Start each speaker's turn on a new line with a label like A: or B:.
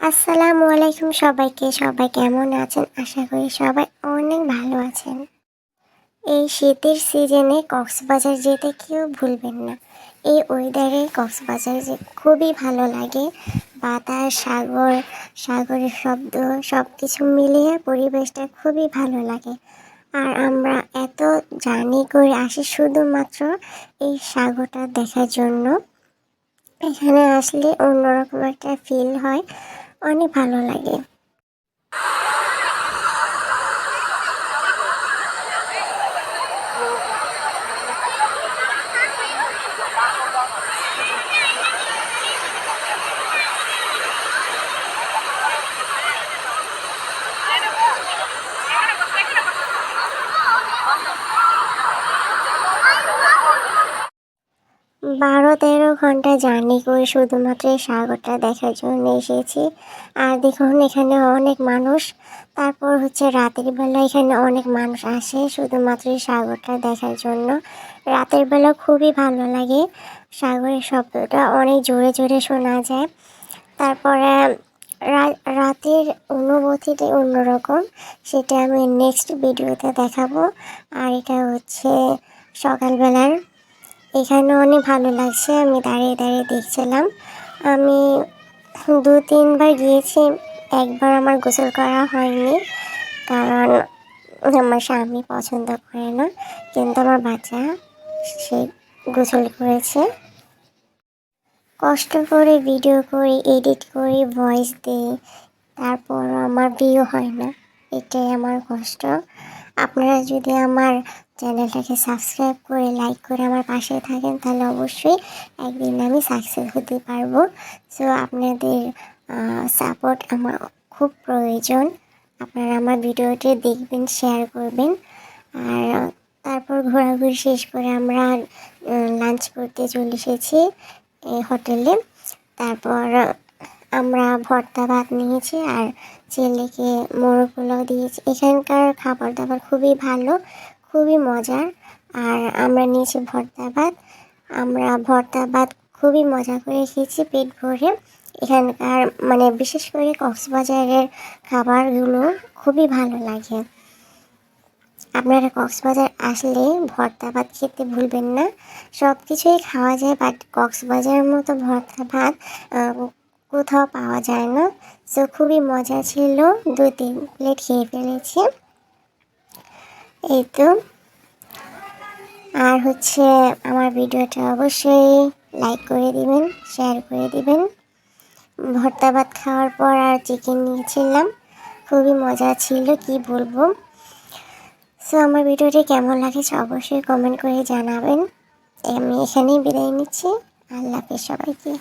A: আসসালামু আলাইকুম সবাইকে। সবাই কেমন আছেন? আশা করি সবাই অনেক ভালো আছেন। এই শীতের সিজনে কক্সবাজার যেতে কেউ ভুলবেন না। এই ওয়েদারে কক্সবাজার যে খুবই ভালো লাগে। বাতাস, সাগর, সাগরের শব্দ সব কিছু মিলিয়ে পরিবেশটা খুবই ভালো লাগে। আর আমরা এত জার্নি করে আসি শুধুমাত্র এই সাগরটা দেখার জন্য। এখানে আসলে অন্যরকম একটা ফিল হয়। অনেক ভালো লাগে। বারো তেরো ঘণ্টা জার্নি করে শুধুমাত্র এই সাগরটা দেখার জন্য এসেছি। আর দেখুন, এখানে অনেক মানুষ। তারপর হচ্ছে রাতের বেলা এখানে অনেক মানুষ আসে শুধুমাত্র এই সাগরটা দেখার জন্য। রাতের বেলা খুবই ভালো লাগে। সাগরের শব্দটা অনেক জোরে জোরে শোনা যায়। তারপরে রাতের অনুভূতিটা অন্যরকম। সেটা আমি নেক্সট ভিডিওতে দেখাবো। আর এটা হচ্ছে সকালবেলার এখানে অনেক ভালো লাগছে, আমি দাঁড়িয়ে দাঁড়িয়ে দেখছিলাম। আমি দু তিনবার গিয়েছি, একবার আমার গোসল করা হয়নি, কারণ আমার স্বামী পছন্দ করে না, কিন্তু আমার বাচ্চা, সে গোসল করেছে। কষ্ট করে ভিডিও করি এডিট করি ভয়েস দিই তারপর আমার ভিউ হয় না, এটাই আমার কষ্ট। আপনারা যদি আমার চ্যানেলটাকে সাবস্ক্রাইব করে লাইক করে আমার পাশে থাকেন, তাহলে অবশ্যই একদিন আমি সাকসেস হতে পারব। সো আপনাদের সাপোর্ট আমার খুব প্রয়োজন। আপনারা আমার ভিডিওটি দেখবেন শেয়ার করবেন। আর তারপর ঘোরাঘুরি শেষ করে আমরা লাঞ্চ করতে চলে এসেছি হোটেলে তারপর আমরা ভর্তা ভাত নিয়েছি আর ছেলেকে মোরগ পোলাও দিয়েছি। এখানকার খাবার দাবার খুবই ভালো, খুবই মজার। আর আমরা নিয়েছি ভর্তা ভাত। আমরা ভর্তা ভাত খুবই মজা করে খেয়েছি পেট ভরে। এখানকার মানে বিশেষ করে কক্সবাজারের খাবারগুলো খুবই ভালো লাগে। আপনারা কক্সবাজার আসলে ভর্তা ভাত খেতে ভুলবেন না। সব কিছুই খাওয়া যায় বাট কক্সবাজারের মতো ভর্তা ভাত কোথাও পাওয়া যায় না। সো খুবই মজা ছিল। দু, তিন প্লেট খেয়ে ফেলেছি। এই তো। আর হচ্ছে আমার ভিডিওটা অবশ্যই লাইক করে দিবেন শেয়ার করে দিবেন। ভর্তা ভাত খাওয়ার পর আর চিকেন নিয়েছিলাম। খুবই মজা ছিল, কি বলব। সো আমার ভিডিওটি কেমন লাগেছে অবশ্যই কমেন্ট করে জানাবেন। আমি এখানেই বিদায় নিচ্ছি। আল্লাহ হাফেজ সবাইকে।